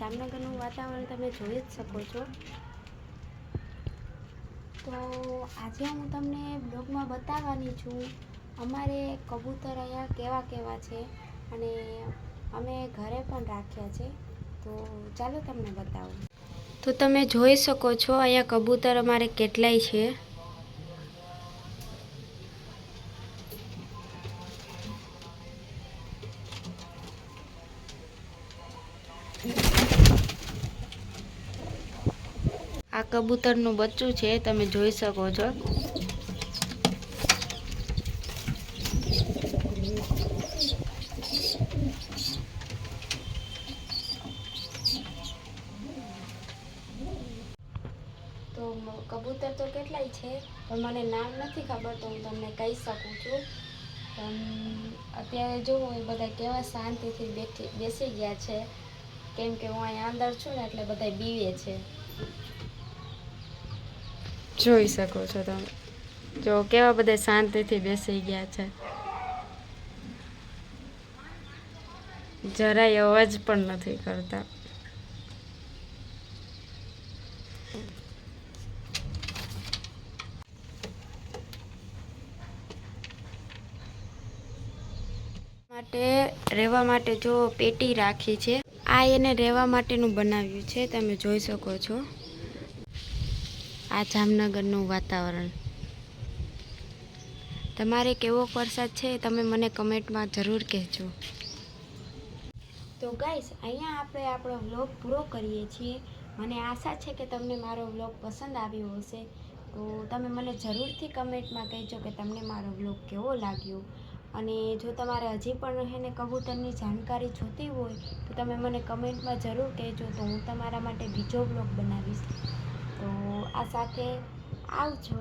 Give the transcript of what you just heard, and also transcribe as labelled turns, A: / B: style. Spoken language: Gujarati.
A: જામનગરનું વાતાવરણ તમે જોઈ જ શકો છો. તો આજે હું તમને બ્લોગમાં બતાવવાની છું, અમારે કબૂતર અહીંયા કેવા કેવા છે અને અમે ઘરે પણ રાખ્યા છે. તો ચાલો તમને બતાવું. તો તમે જોઈ શકો છો અહીંયા કબૂતર અમારે કેટલાય છે. આ કબૂતરનું બચ્ચું છે, તમે જોઈ શકો છો. તો કબૂતર તો કેટલાય છે, પણ મને નામ નથી ખબર તો હું તમને કહી શકું છું. પણ અત્યારે જુઓ એ બધા કેવા શાંતિથી બેઠી, બેસી ગયા છે, કેમ કે હું અહીંયા અંદર છું ને એટલે બધા બીવે છે. જોઈ શકો છો તમે. જો કેવા બધા શાંતિથી બેસી ગયા છે. જરાય અવાજ પણ નથી કરતા. માટે, રહેવા માટે જો પેટી રાખી છે, આ એને રહેવા માટેનું બનાવ્યું છે, તમે જોઈ શકો છો. આ જામનગરનું વાતાવરણ. તમારે કેવો વરસાદ છે તમે મને કમેન્ટમાં જરૂર કહેજો. તો ગાઈસ, અહીંયા આપણે આપણો વ્લોગ પૂરો કરીએ છીએ. મને આશા છે કે તમને મારો વ્લોગ પસંદ આવ્યો હશે. તો તમે મને જરૂરથી કમેન્ટમાં કહેજો કે તમને મારો વ્લોગ કેવો લાગ્યો. અને જો તમારે હજી પણ એને કબૂતરની જાણકારી જોતી હોય, તો તમે મને કમેન્ટમાં જરૂર કહેજો. તો હું તમારા માટે બીજો વ્લોગ બનાવીશ. તો આ સાથે આવજો.